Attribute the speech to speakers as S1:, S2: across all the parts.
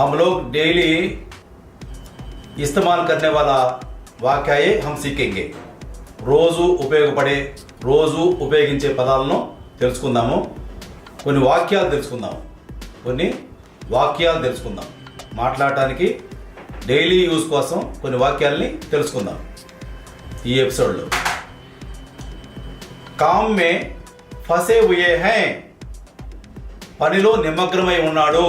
S1: हम लोग डेली इस्तेमाल करने वाला వాక్య हम सीखेंगे రోజు ఉపయోగపడే రోజు ఉపయోగించే పదాలను తెలుసుకుందాము కొన్ని వాక్యాలు తెలుసుకుందాం కొన్ని వాక్యాలు తెలుసుకుందాం మాట్లాడటానికి డైలీ యూజ్ కోసం కొన్ని వాక్యాల్ని తెలుసుకుందాం ఈ ఎపిసోడ్లో కామ్ మే ఫసే హుయే హై పనిలో నిమగ్నమై ఉన్నాడు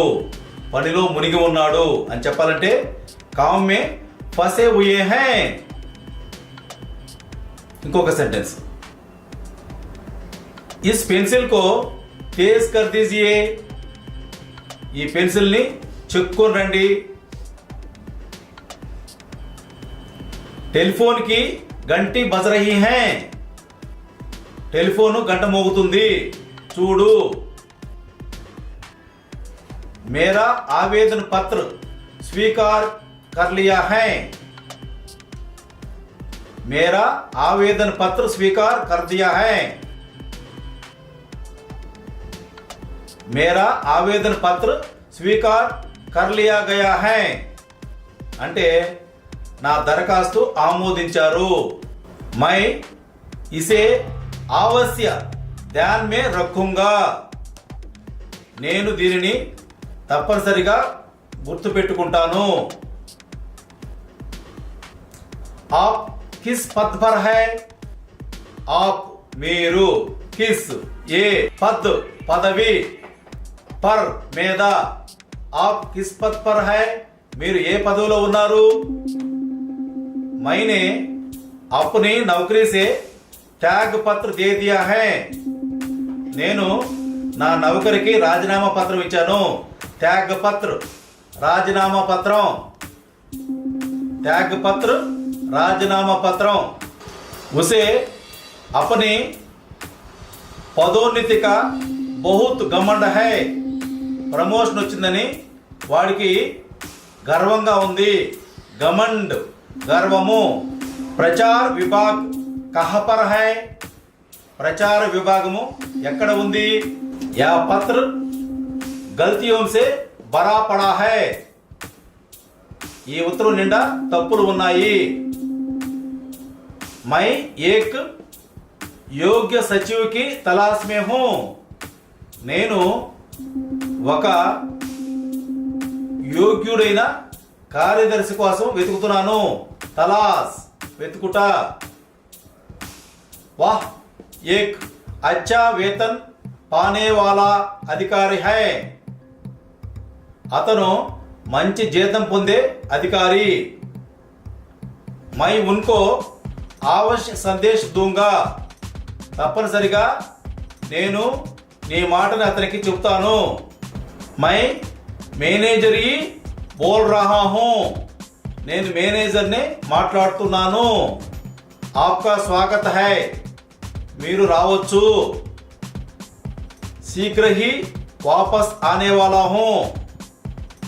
S1: పనిలో మునిగి ఉన్నాడు అని చెప్పాలంటే కామ్ మే ఫసే హుయే హే. ఇంకొక సెంటెన్స్ ఇస్ పెన్సిల్ కో తేజ్ కర్ దీజియే. ఈ పెన్సిల్ని చెక్కుని రండి. టెలిఫోన్కి గంటి బజరహి హే. టెలిఫోను గంట మోగుతుంది. చూడు. मेरा आवेदन पत्र स्वीकार कर लिया है मेरा आवेदन पत्र स्वीकार कर दिया है मेरा आवेदन पत्र स्वीकार कर लिया गया है అంటే నా దరఖాస్తు ఆమోదించారు మై ఇసే ఆవశ్య ధ్యాన్ మే రఖుంగా నేను దీనిని తప్పనిసరిగా గుర్తుపెట్టుకుంటాను. ఆప్ కిస్ పద్ పర్ హై. ఆప్ మీరు. కిస్ ఏ పద్ పదవి పర్ మీద ఆప్ కిస్ పద్ పర్ హై. మీరు ఏ పదవిలో ఉన్నారు? మైనే అప్ని నౌకరీ సే ట్యాగ్ పత్ర దే దియా హై. నేను నా నౌకరికి రాజీనామా పత్రం ఇచ్చాను. ట్యాగ్ పత్ర రాజీనామా పత్రం ట్యాగ్ పత్ర రాజీనామా పత్రం ఉసే अपनी పదోన్నతి కా బహుత్ గమండ హై ప్రమోషన్ వచ్చిందని వాడికి గర్వంగా ఉంది గమండ్ గర్వము ప్రచార్ విభాగ్ కహపర్ హై ప్రచార విభాగము ఎక్కడ ఉంది యా పత్ర గల్తీయోం సే బరా పడా హై. ఈ ఉత్తరం నిండా తప్పులు ఉన్నాయి. మై ఏక్ యోగ్య సచివుకి తలాస్ నేను ఒక యోగ్యుడైన కార్యదర్శి కోసం వెతుకుతున్నాను. తలాస్ వెతుకుట. వాహ్ ఏక్ అచ్చా వేతన్ పానేవాలా అధికారి హై. అతను మంచి జీతం పొందే అధికారి. మై ఉన్కో ఆవశ్య సందేశ్ దూంగా. తప్పనిసరిగా నేను నీ మాటని అతనికి చెప్తాను మై మేనేజరీ బోల్ రహా హూ. నేను మేనేజర్ని మాట్లాడుతున్నాను. ఆప్కా స్వాగత్ హై. మీరు రావచ్చు. శీఘ్ర హీ వాపస్ ఆనే వాలా హూ.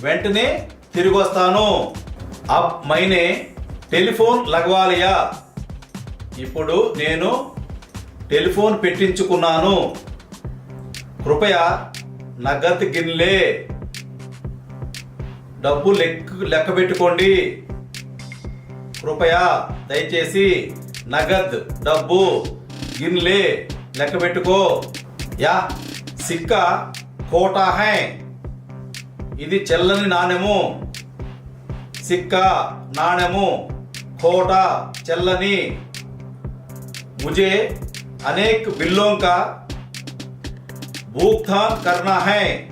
S1: వెంటనే తిరిగి వస్తాను అప్ మైనే టెలిఫోన్ లగవాలియా. ఇప్పుడు నేను టెలిఫోన్ పెట్టించుకున్నాను. కృపయా నగత్ గిన్లే. డబ్బు లెక్క లెక్క పెట్టుకోండి. కృపయా దయచేసి నగద్ డబ్బు గిన్లే లెక్క పెట్టుకో. యా సిక్క కోటా హై. ఇది చెల్లని నాణ్యము సిక్క నాణ్యము కోట చెల్లని. ముజే అనేక బిల్లోంకా. భూక్థాన్ కర్ణా హై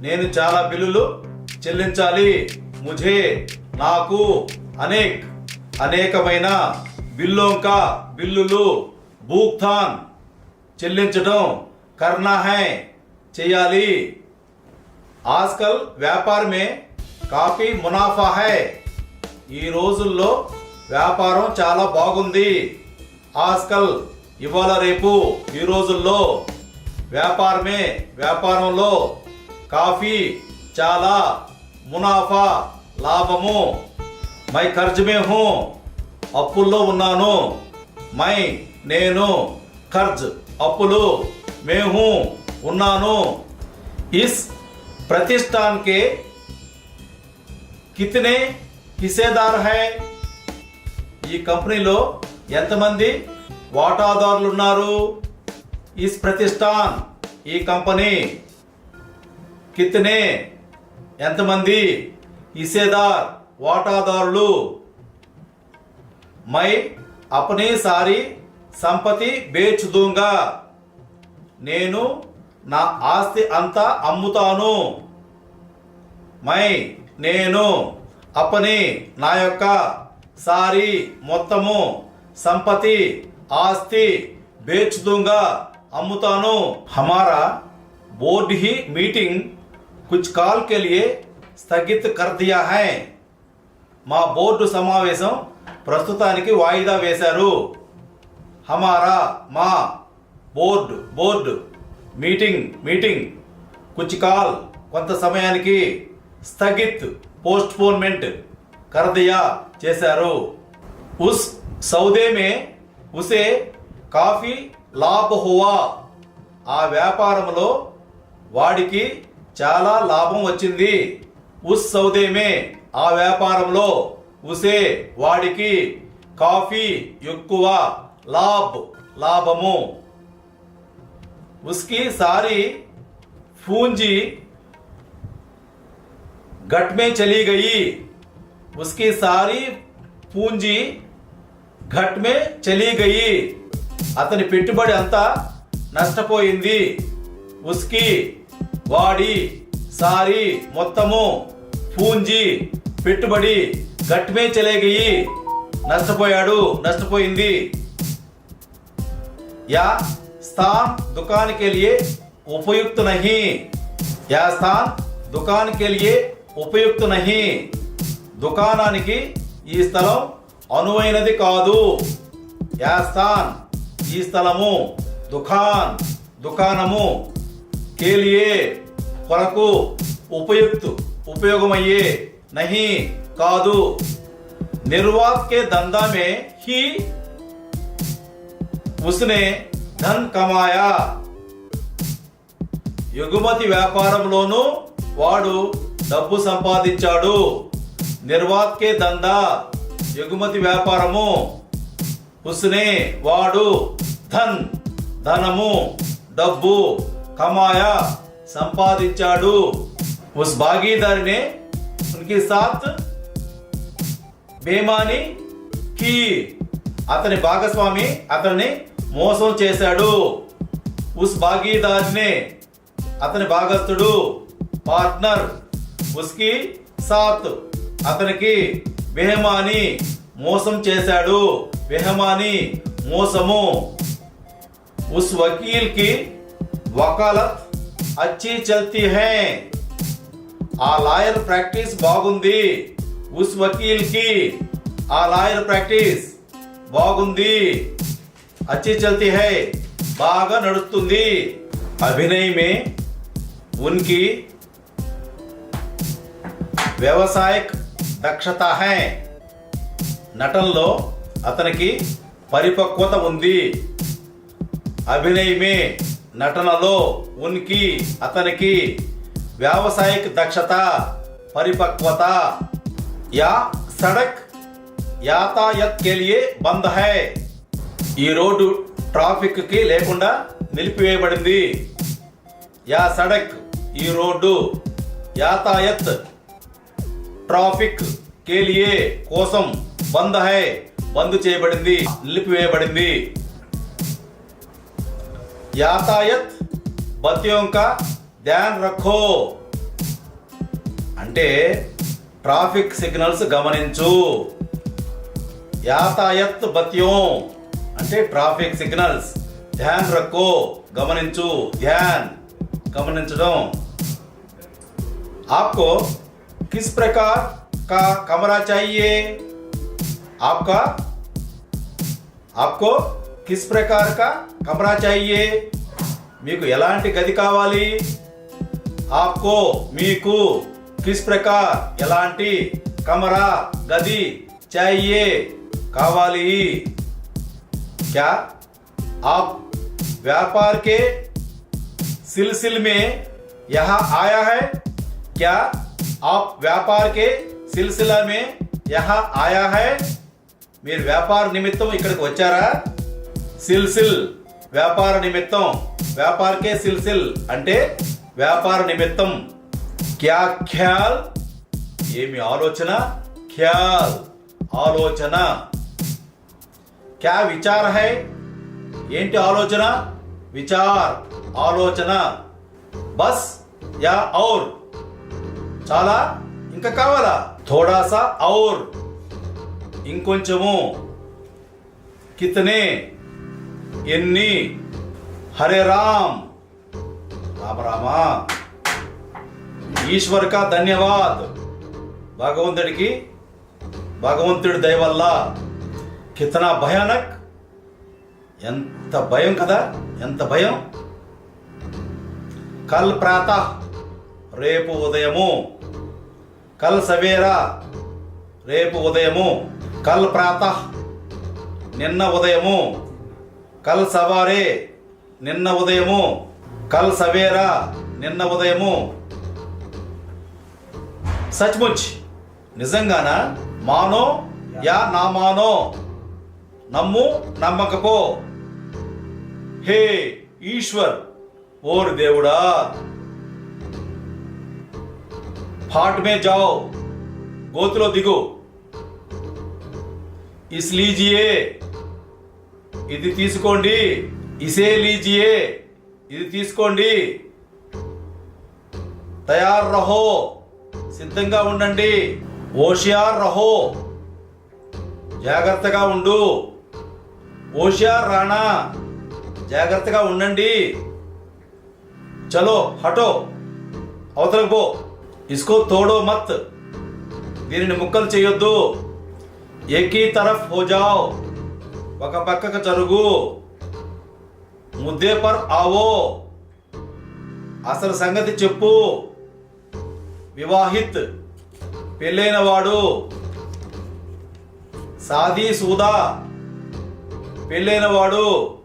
S1: నేను చాలా బిల్లులు చెల్లించాలి. ముజే నాకు అనేక్ అనేకమైన బిల్లోంకా బిల్లులు. భూక్థాన్ చెల్లించడం కర్ణా హై చేయాలి. ఆజ్కల్ వ్యాపార్ మే కాఫీ మునాఫా హై. ఈ రోజుల్లో వ్యాపారం చాలా బాగుంది. ఆజ్కల్ ఇవాళ రేపు ఈ రోజుల్లో వ్యాపారమే వ్యాపారంలో కాఫీ చాలా మునాఫా లాభము. మై ఖర్చు హూ అప్పుల్లో ఉన్నాను. మై నేను ఖర్చ్ అప్పులు మేము ఉన్నాను. ఇస్ ప్రతిష్టాన్ కే కితనే హిస్సేదార్ హై ఈ కంపెనీలో ఎంతమంది వాటాదారులు ఉన్నారు ఇస్ ప్రతిష్టాన్ ఈ కంపెనీ కితనే ఎంతమంది ఇసేదార్ వాటాదారులు మై అపనీ సారీ సంపత్తి బేచ్ దూంగా నేను నా ఆస్తి అంతా అమ్ముతాను. మై నేను అప్పని నా యొక్క సారీ మొత్తము సంపతి ఆస్తి బేచుదుంగా అమ్ముతాను. హమారా బోర్డ్ హీ మీటింగ్ కుచ్ కాల్ కెలియే స్థగిత్ కర్దియా హై. మా బోర్డు సమావేశం ప్రస్తుతానికి వాయిదా వేశారు. హమారా మా బోర్డు బోర్డు. Meeting meeting. కుచ్ కాల్ కొంత సమయానికి స్థగిత్ పోస్ట్ కరదయా చేశారు. ఉస్ సౌదేమే ఉసే కాఫీ లాభ హువా. ఆ వ్యాపారంలో వాడికి చాలా లాభం వచ్చింది. ఉస్ సౌదేమే ఆ వ్యాపారంలో ఉసే వాడికి కాఫీ ఎక్కువ లాభ్ లాభము. उसकी सारी पूंजी घट में चली गई उसकी सारी పూంజీ ఘట్ మే చలీ గయి అతని పెట్టుబడి అంతా నష్టపోయింది ఉస్కి వాడి సారీ మొత్తము పూంజీ పెట్టుబడి ఘట్ మే చలే గయి నష్టపోయాడు నష్టపోయింది या स्थान दुकान के लिए उपयुक्त नहीं या स्थान दुकान के लिए ఉపయుక్త నహి దుకాణానికి ఈ స్థలం అనువైనది కాదు యా స్థాన్ ఈ స్థలము దుకాన్ దుకాణము కేలియే కొరకు ఉపయుక్తు ఉపయోగమయ్యే నహి కాదు నిర్వాత్ కే దందా మే హీ ఉస్నే ధన్ కమాయా. ఎగుమతి వ్యాపారంలోనూ వాడు డబ్బు సంపాదించాడు. నిర్వాత్కే దందా ఎగుమతి వ్యాపారము. హుస్నే వాడు ధన్ ధనము డబ్బు కమాయా సంపాదించాడు. ఉస్ భాగీదారినే ఉన్కి సాత్ బేమాని కీ. అతని భాగస్వామి అతన్ని మోసం చేశాడు. ఉస్ భాగీదార్నే అతని భాగస్థుడు పార్ట్నర్ ఉస్కి సాత్ అతనికి బెహమాని మోసం చేశాడు. బెహమాని మోసము. ఉస్ వకీల్కి వకాలత్ అచ్చి చల్తీ హే. ఆ లాయర్ ప్రాక్టీస్ బాగుంది. ఉస్ వకీల్కి ఆ లాయర్ ప్రాక్టీస్ బాగుంది. అచ్చి చల్తీ హై బాగా నడుస్తుంది. అభినయమే ఉన్కి వ్యవసాయక్ దక్షత హై. నటనలో అతనికి పరిపక్వత ఉంది. అభినయమే నటనలో ఉనికి అతనికి వ్యావసాయిక దక్షత పరిపక్వత. యా సడక్ యాతాయత్ కే లియే బంద్ హై. ఈ రోడ్డు ట్రాఫిక్కి లేకుండా నిలిపివేయబడింది. యా సడక్ ఈ రోడ్డు యాతాయత్ ట్రాఫిక్ కేలియే కోసం బంద్ హై బంద్ చేయబడింది నిలిపివేయబడింది. యాతాయత్ బత్యోం కా ధ్యాన్ రఖో. అంటే ట్రాఫిక్ సిగ్నల్స్ గమనించు. యాతాయత్ బత్యోం అంటే ట్రాఫిక్ సిగ్నల్స్ ధ్యాన్ రఖో గమనించు ధ్యాన్ గమనించడం आपको किस प्रकार का कमरा चाहिए आपका आपको किस प्रकार का कमरा चाहिए మీకు ఎలాంటి గది కావాలి ఆప్కో మీకు కిస్ ప్రకార్ ఎలాంటి కమరా గది చాయియే కావాలి क्या आप व्यापार के सिलसिल में यहाँ आया है क्या आप व्यापार के సిల్సిలా మే యహా ఆయా హై మీరు వ్యాపార నిమిత్తం ఇక్కడికి వచ్చారా సిల్సిల్ వ్యాపార నిమిత్తం వ్యాపారకే సిల్సిల్ అంటే వ్యాపార నిమిత్తం క్యా ఖ్యాల్ ఏమి ఆలోచన ఖ్యాల్ ఆలోచన క్యా విచార హై ఏంటి ఆలోచన? విచార్ ఆలోచన. బస్ యా ఔర్. చాలా? ఇంకా కావాలా? థోడాసా ఔర్. ఇంకొంచెము. కితనే. ఎన్ని? హరే రామ్. రామ రామా. ఈశ్వర్ కా ధన్యవాద్. భగవంతుడికి భగవంతుడి దయవల్ల కితనా భయానక్ ఎంత భయం కదా? ఎంత భయం? కల్ ప్రాత రేపు ఉదయము. కల్ సవేరా రేపు ఉదయము. కల్ ప్రాత నిన్న ఉదయము. కల్ సవారే నిన్న ఉదయము. కల్ సవేరా నిన్న ఉదయము. సచ్ముచ్ నిజంగానా? మానో? యా నా మానో? నమ్ము నమ్మకపో. హే ఈశ్వర్ ఓర్ దేవుడా. ఫాట్ మే జాओ గోతులో దిగు. ఇస్ లీజియే. ఇది తీసుకోండి. ఇసే లీజియే. ఇది తీసుకోండి. తయార్ రహో. సిద్ధంగా ఉండండి. ఓషియార్ రహో. జాగ్రత్తగా ఉండు. ఓషా రాణా జాగ్రత్తగా ఉండండి. చలో హటో అవతలకు పో. ఇస్కో తోడో మత్. దీనిని ముక్కలు చేయొద్దు. ఏకీ తరఫ్ హోజావ్ ఒక పక్కకు జరుగు. ముద్దే పర్ ఆవో. అసలు సంగతి చెప్పు. వివాహిత్ పెళ్ళైన వాడు. సాదీ సూదా. పెళ్ళైన వాడు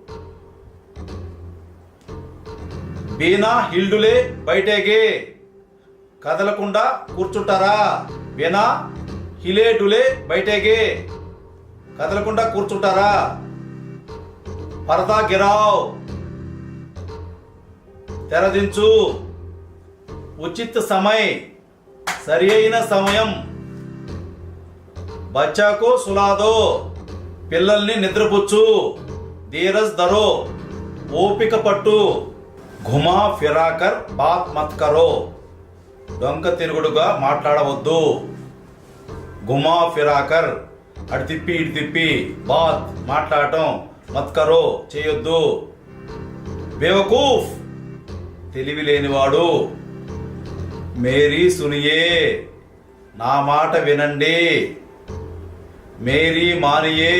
S1: బీనా హిల్డులే బయటేగే. కదలకుండా కూర్చుంటారా? బీనా హిలే డులే బయటేగే. కదలకుండా కూర్చుంటారా? పరదా గిరావ్. తెరదించు. ఉచిత్ సమయ్. సరి అయిన సమయం. బచ్చాకు సులాదో. పిల్లల్ని నిద్రపుచ్చు. ధీరజ్ ధరో ఓపిక పట్టు. ఘుమా ఫిరాకర్ బాత్ మత్ కరో. దొంగ తిరుగుడుగా మాట్లాడవద్దు. గుమా ఫిరాకర్ అటు తిప్పి ఇటు తిప్పి బాత్ మాట్లాడటం మత్కరో చేయొద్దు. బేవకూఫ్ తెలివి లేనివాడు. మేరీ సునియే నా మాట వినండి. మేరీ మానియే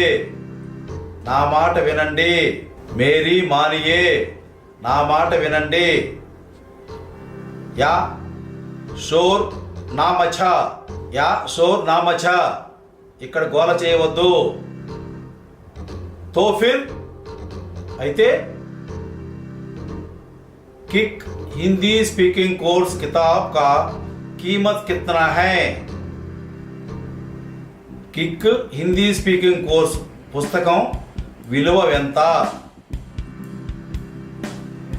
S1: నా మాట వినండి మేరీ మానియే నా మాట వినండి యా షోర్ నామఛ యా షోర్ నామఛ ఇక్కడ గోల చేయవద్దు తో ఫిర్ అయితే किक हिंदी स्पीकिंग कोर्स किताब का कीमत कितना है కిక్ హిందీ స్పీకింగ్ కోర్స్ పుస్తకం విలువ ఎంత?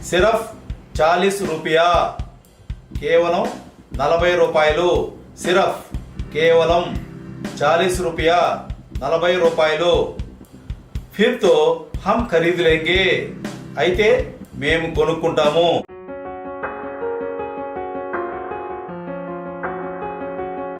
S1: సిరఫ్ చాలీస్ రూపాయ. కేవలం నలభై రూపాయలు. సిరఫ్ కేవలం చాలీస్ రూపాయ. నలభై రూపాయలు. ఫిర్తో హమ్ ఖరీదు లేంగే. అయితే మేము కొనుక్కుంటాము.